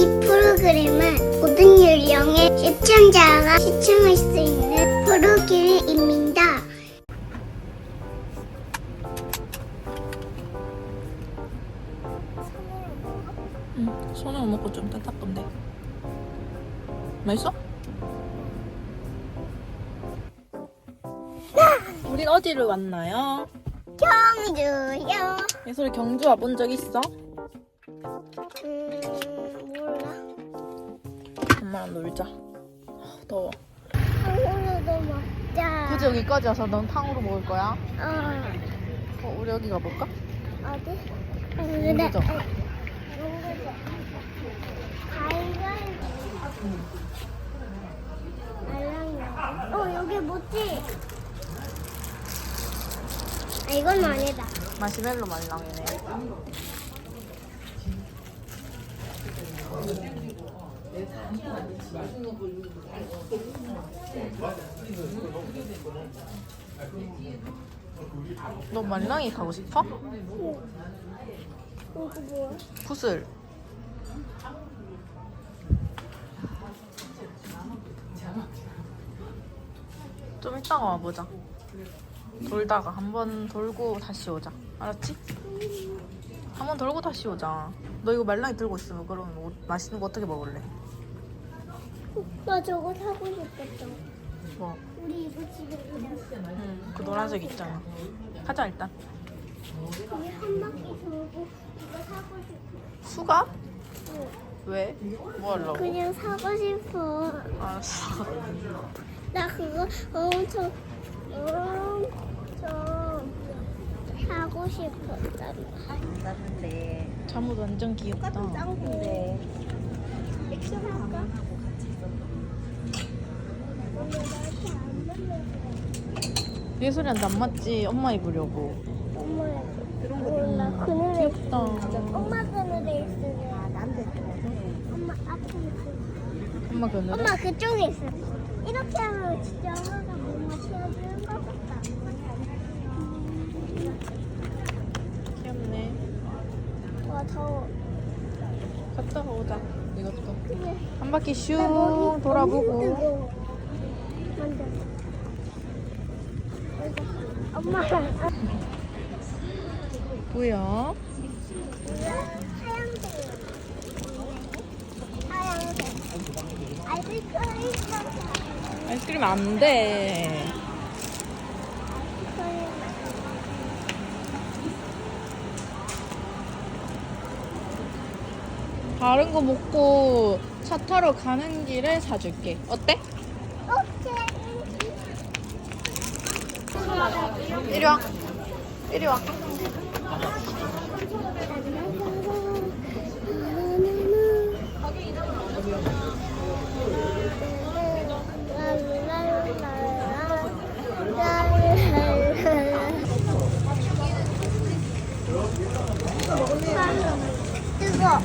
이 프로그램은 모든 연령의 시청자가 시청할 수 있는 프로그램입니다. 응, 손으로 먹고 좀 따뜻한데. 맛있어? 우린 어디를 왔나요? 경주요. 예솔이 경주 와본 적 있어? 음. 엄마랑 놀자. 아, 더워. 한국어도 먹자. 굳이 여기까지 와서 넌 탕후루 먹을 거야? 어, 어, 우리 여기 가볼까? 어디? 농구장. 어, 여기 뭐지? 아, 이건 아니다. 마시멜로 말랑이네. 너 말랑이 가고 싶어? 푸슬. 좀 이따가 와보자. 돌다가 한 번 돌고 다시 오자. 알았지? 한 번 돌고 다시 오자. 너 이거 말랑이 들고 있으면 그러면 뭐 맛있는 거 어떻게 먹을래? 나 저거 사고 싶었어. 뭐? 우리 이거 집에 있는 응, 그 노란색 있잖아. 하자 일단. 우리 한 바퀴 돌고 이거 사고 싶어. 수가? 왜? 뭐 하려고? 그냥 사고 싶어. 알았어. 나 그거 엄청 엄청 사고 싶었단 말이야. 잠옷 완전 귀엽다. 짱인데. 액션 할까? 예솔이한테 안 맞지? 엄마 입으려고. 엄마야. 몰라. 음, 그늘에 귀엽다. 엄마 그늘에 있으면 아, 남자 엄마 앞에 있으면 엄마 그늘에? 엄마 그쪽에 있어. 이렇게 하면 진짜 엄마가 뭔가 키워주는 것 같다. 귀엽네. 와 더워. 갔다가 오자. 이것도. 그래. 한 바퀴 나슝 돌아보고. 뜨거워. 만져. 엄마랑 뭐야? 아이스크림 안 돼. 다른 거 먹고 차 타러 가는 길에 사줄게. 어때? 오케 이. 이리 와. 이리 와. 뜨거.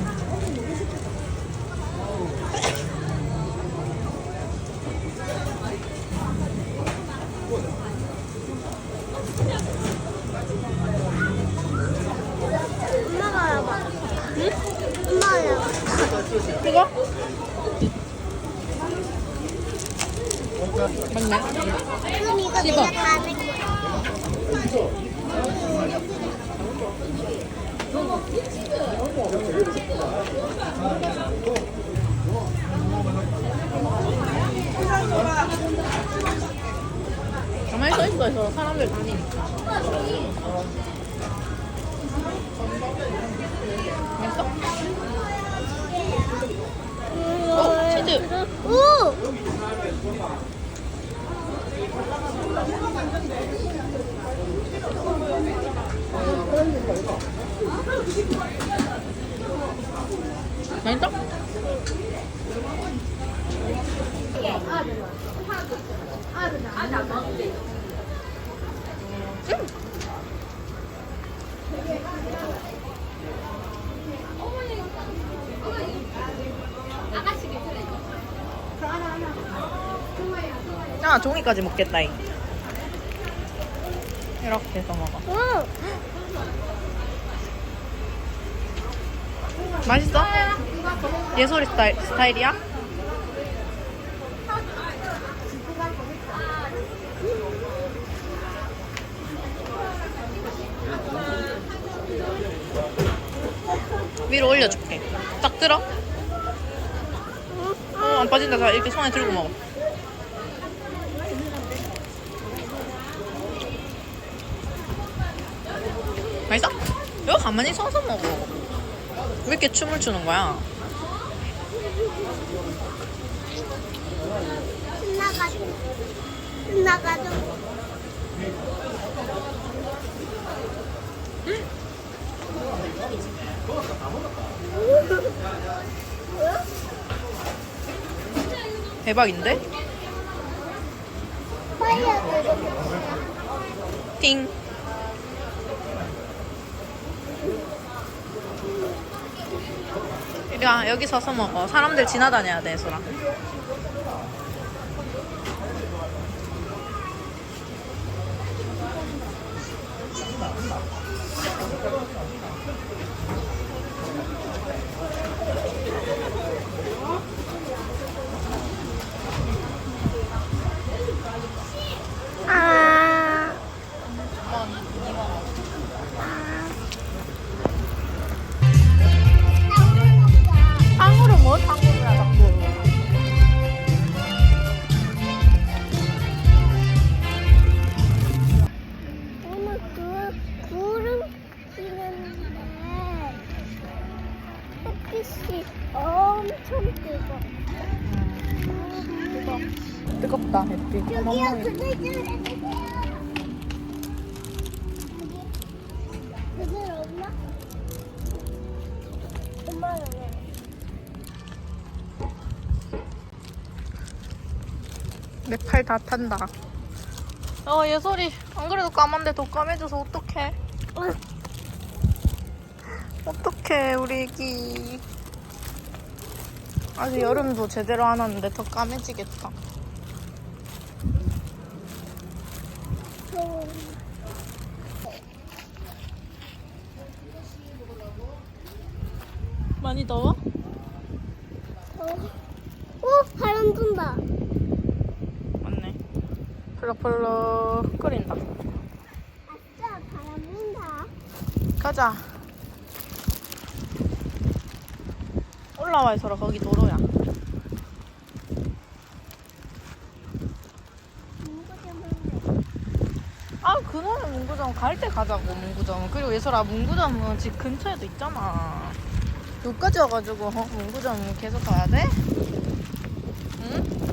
엄마가 와봐. 응? 엄마가 와봐. 이거? 맞네. 그럼 이거 씹어. 내가 다 하는 거야. 가만히 서 있어, 저 사람들 다니니까. 아, 종이까지 먹겠다, 이. 이렇게 해서 먹어. 오! 맛있어? 예솔이 스타일, 스타일이야? 위로 올려줄게. 딱 들어. 어, 안 빠진다. 자, 이렇게 손에 들고 먹어. 이거 가만히 서서 먹어. 왜 이렇게 춤을 추는 거야? 신나가지고. 신나가지고. 대박인데? 파 띵. 야, 여기 서서 먹어. 사람들 지나다녀야 돼, 소라. 뜨겁다, 햇빛. 여기요 그들 좀 해주세요. 여기 그들 없나? 엄마는 왜? 내팔 다 탄다. 어, 예솔이. 안 그래도 까만데 더 까매져서 어떡해. 어떡해, 우리 애기. 아직 여름도 제대로 안 왔는데 더 까매지겠다. 더워. 많이 더워? 더워. 오 바람 분다. 맞네. 펄럭펄럭 끓인다. 아싸 바람 분다. 가자. 올라와 있어라 거기 도로야. 아 그날은 문구점 갈 때 가자고 문구점. 그리고 예설아 문구점은 집 근처에도 있잖아. 여기까지 와가지고 어? 문구점 계속 가야 돼? 응?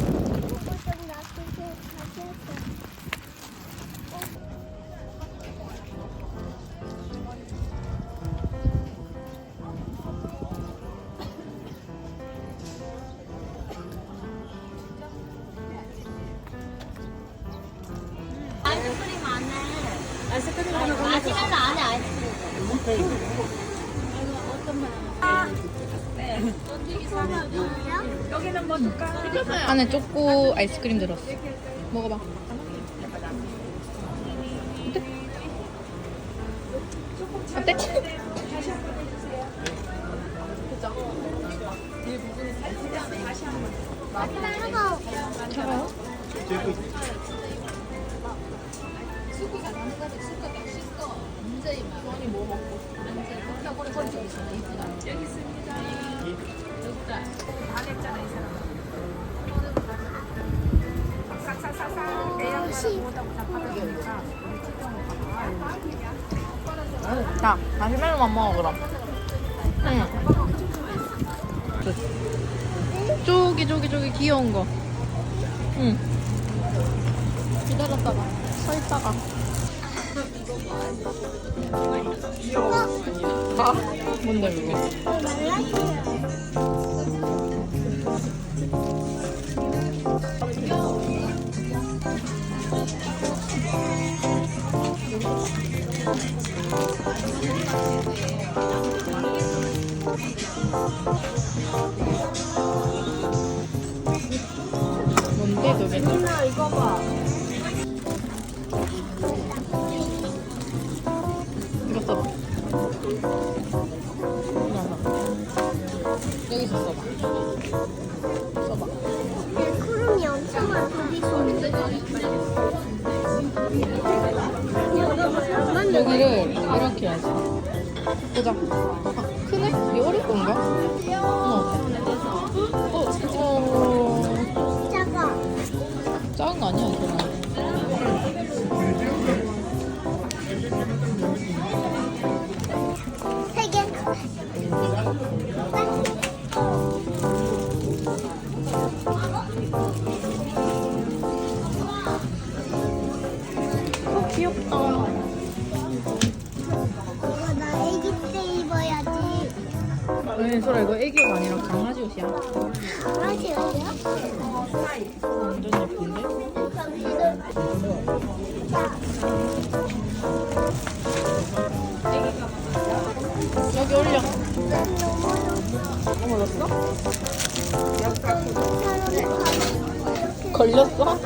아이스크림 안 해. 마시멜로 안 해, 아이스크림. 안에 초코 아이스크림 들었어. 먹어봐. 어때? 어때? 차가 자, 마시멜로만 먹어 그럼. 응. 저기 저기 저기 귀여운 거. 응. 기다렸다가 서 있다가. 아, 뭔데 이거? 뭔데 저게? 누나 이거 봐. 해야지. 보자. 아, 크네? 이게 어릴 건가? 어. 어, 어. 작아. 작은 거 아니야, 이거. 세 개. 옷이야. 강아지 어디야? 완전 예쁜데? 여기 올려. 어, 올렸어? 걸렸어?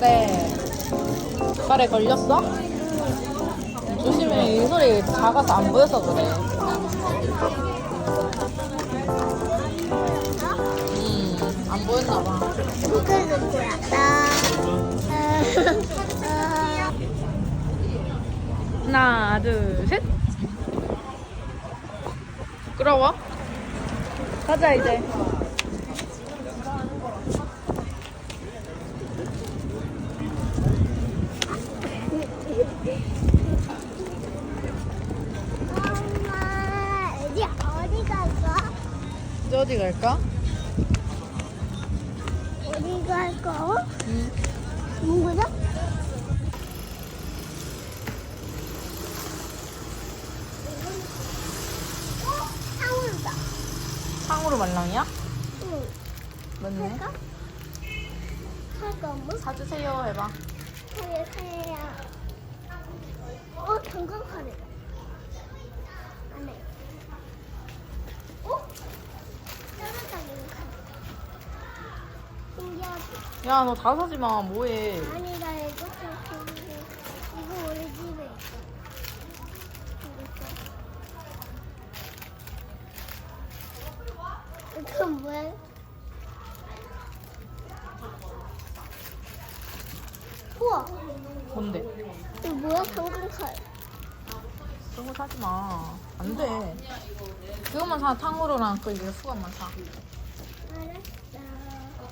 네. 발에 걸렸어? 조심해. 이 소리 작아서 안 보여서 그래. 음, 안 보였나 봐. 어, 하나, 둘, 셋. 부끄러워? 가자, 이제. 엄마, 이제 어디 갈까? 이제 어디 갈까? 어디 갈까? 응. 어? 상우다. 상으로 말랑이야? 응. 맞네. 할까? 할까 엄마? 사주세요 해봐. 사야 사야. 어 당근 카레. 안해. 어? 따뜻하게 카레. 야, 너 다 사지 마. 뭐해? 아니 나 이거 좀 이거 우리 집에 있어. 이거. 이건 뭐야? 우와 뭔데? 이거 뭐야 당근 칼. 그런 거 사지 마. 안 돼. 그것만 사. 탕후루랑 그 이제 수건만 사.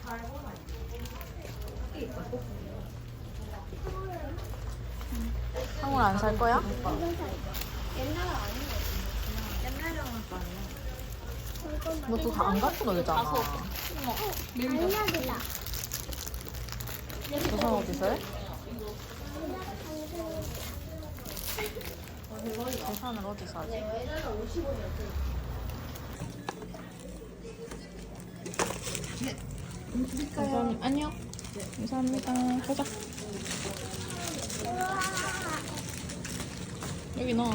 알았어. 탕후루 안살 거야? 살 거. 옛날에 아니야. 너 그거 다안 갖고 놀잖아. 아니야 조선 어디서 해? 계산을 어디서 하지? 감사합니다. 안녕. 감사합니다. 가자. 여기 넣어.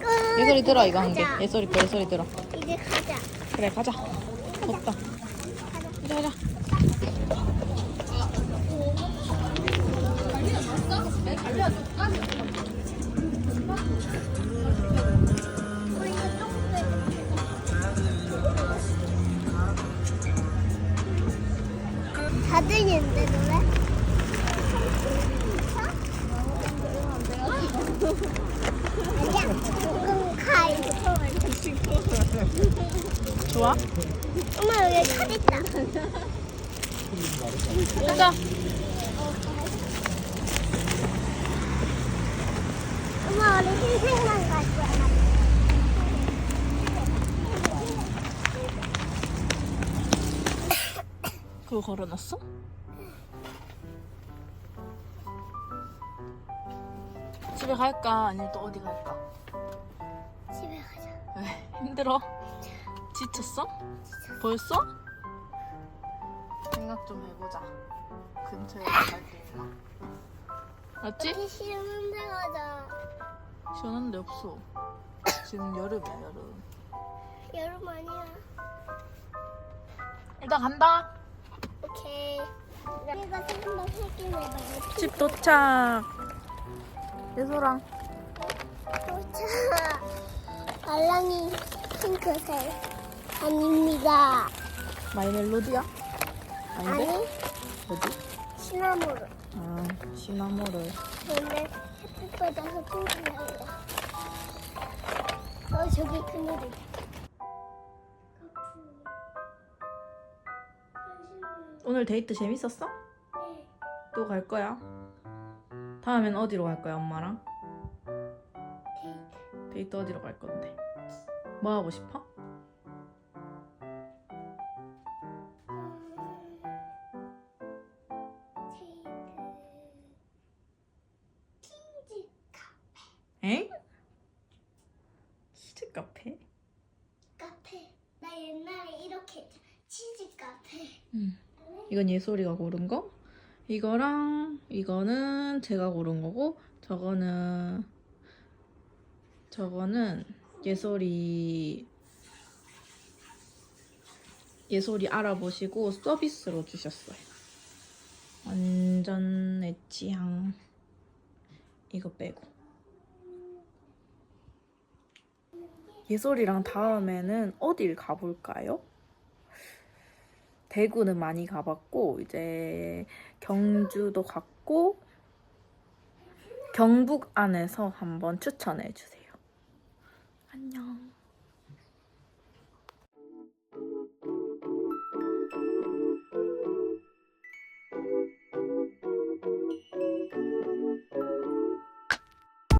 끝. 예솔이 들어 이거 한 개. 가자. 예솔이 거 예솔이 들어. 이제 가자. 그래 가자. 덥다. 가자 가자. 우리 다들 있는데 노래? 아니야, 조금 가이. 좋아? 엄마 여기 칼 있다. 가자. 엄마 우리 흰색만 가자. 그거 걸어놨어? 집에 갈까? 아니면 또 어디 갈까? 집에 가자. 왜? 힘들어? 지쳤어? 벌써? 생각 좀 해보자. 근처에 갈게 있나? 맞지? 여기 싫은데 가자. 시원한 데 없어. 지금 여름이야, 여름. 여름 아니야. 일단 간다. 오케이. 조금 더 살긴 해봐. 집 도착. 예소랑 도착. 알랑이 핑크색 아닙니다. 마이 멜로디야? 아닌데? 아니 뭐지? 시나모로. 아 시나모를 근데 햇빛 받아서 핑크색이야. 어 저기 큰일이 오늘 데이트 재밌었어? 네. 또 갈 거야? 다음엔 어디로 갈 거야 엄마랑? 데이트. 데이트 어디로 갈 건데? 뭐 하고 싶어? 치즈 엥? 치즈 카페? 카페. 나 옛날에 이렇게 했잖아. 치즈 카페. 응. 이건 예솔이가 고른 거. 이거랑 이거는 제가 고른 거고 저거는 저거는 예솔이 예솔이 알아보시고 서비스로 주셨어요. 완전 내 취향. 이거 빼고. 예솔이랑 다음에는 어딜 가볼까요? 대구는 많이 가봤고 이제 경주도 갔고 경북 안에서 한번 추천해 주세요.